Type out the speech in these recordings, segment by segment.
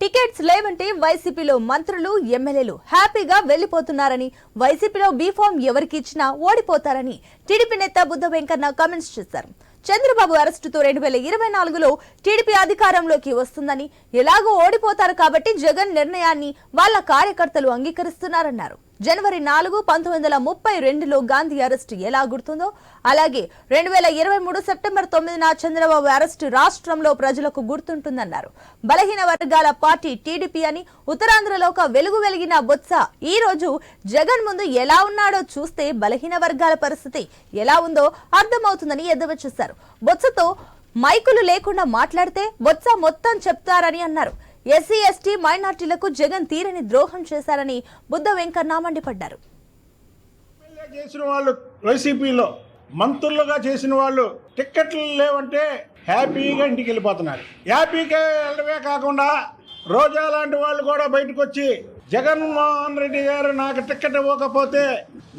Tickets లేవంటే వైసీపీలో మంత్రులు ఎమ్మెల్యేలు హ్యాపీగా వెళ్ళిపోతున్నారని వైసీపీలో బీఫామ్ ఎవరికి ఇచ్చినా ఓడిపోతారని టీడీపీ నేత బుద్ధ వెంకన్న కామెంట్స్ చేశారు. చంద్రబాబు అరెస్టుతో రెండు వేల ఇరవై నాలుగులో టీడీపీ అధికారంలోకి వస్తుందని ఎలాగో ఓడిపోతారు కాబట్టి జగన్ నిర్ణయాన్ని వాళ్ళ కార్యకర్తలు అంగీకరిస్తున్నారన్నారు. జనవరి నాలుగు పంతొమ్మిది వందల ముప్పై రెండులో గాంధీ అరెస్టు ఎలా గుర్తుందో? అలాగే రెండు వేల ఇరవై మూడు సెప్టెంబర్ తొమ్మిదిన చంద్రబాబు అరెస్టు రాష్ట్రంలో ప్రజలకు గుర్తుంటుందన్నారు. బలహీన వర్గాల పార్టీ టీడీపీ అని ఉత్తరాంధ్రలో ఒక వెలుగు వెలిగిన బొత్స ఈ రోజు జగన్ ముందు ఎలా ఉన్నాడో చూస్తే బలహీన వర్గాల పరిస్థితి ఎలా ఉందో అర్థమవుతుందని ఎద్దవచ్చేశారు బొత్సతో మైకులు లేకుండా మాట్లాడితే బొత్స మొత్తం చెప్తారని అన్నారు. ఎస్సీ ఎస్టీ మైనార్టీలకు జగన్ తీరని ద్రోహం చేశారని బుద్ధ వెంకన్న మండిపడ్డారు చేసిన వాళ్ళు వైసీపీలో మంత్రులుగా చేసిన వాళ్ళు టిక్కెట్లు లేవంటే హ్యాపీగా ఇంటికి వెళ్ళిపోతున్నారు. హ్యాపీగా వెళ్ళడమే కాకుండా రోజా లాంటి వాళ్ళు కూడా బయటకు వచ్చి జగన్మోహన్ రెడ్డి గారు నాకు టిక్కెట్ ఇవ్వకపోతే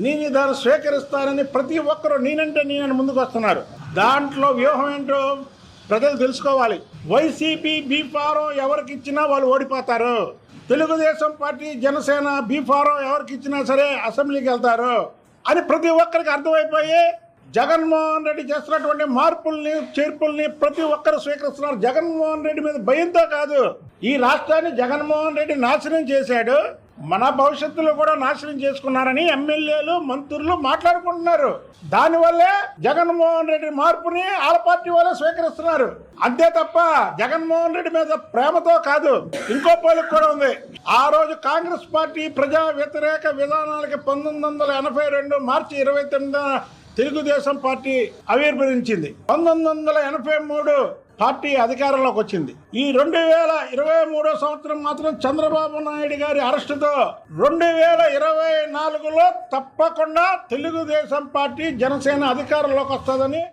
నేను దాన్ని స్వీకరిస్తానని ప్రతి ఒక్కరూ నేనంటే నేనని ముందుకు వస్తున్నారు. దాంట్లో వ్యూహం ఏంటో ప్రజలు తెలుసుకోవాలి. వైసీపీ బీఫారం ఎవరికి ఇచ్చినా వాళ్ళు ఓడిపోతారు. తెలుగుదేశం పార్టీ జనసేన బీఫారం ఎవరికి ఇచ్చినా సరే అసెంబ్లీకి వెళ్తారు. అని ప్రతి ఒక్కరికి అర్థమైపోయి జగన్మోహన్ రెడ్డి చేస్తున్నటువంటి మార్పుల్ని చేర్పుల్ని ప్రతి ఒక్కరు స్వీకరిస్తున్నారు. జగన్మోహన్ రెడ్డి మీద భయంతో కాదు. ఈ రాష్ట్రాన్ని జగన్మోహన్ రెడ్డి నాశనం చేశాడు. మన భవిష్యత్తులో కూడా నాశనం చేసుకున్నారని ఎమ్మెల్యేలు మంత్రులు మాట్లాడుకుంటున్నారు. దానివల్లే జగన్మోహన్ రెడ్డి మార్పుని ఆల పార్టీ వాళ్ళే స్వీకరిస్తున్నారు. అంతే తప్ప జగన్మోహన్ రెడ్డి మీద ప్రేమతో కాదు ఇంకో పోలిక కూడా ఉంది. ఆ రోజు కాంగ్రెస్ పార్టీ ప్రజా వ్యతిరేక విధానాలకి పంతొమ్మిది వందల ఎనభై రెండు మార్చి ఇరవై తొమ్మిదిన తెలుగుదేశం పార్టీ ఆవిర్భవించింది. పంతొమ్మిది వందల ఎనభై మూడు పార్టీ అధికారంలోకి వచ్చింది. ఈ రెండు వేల ఇరవై మూడో సంవత్సరం మాత్రం చంద్రబాబు నాయుడు గారి అరెస్టుతో రెండు వేల ఇరవై నాలుగులో తప్పకుండా తెలుగుదేశం పార్టీ జనసేన అధికారంలోకి వస్తుందని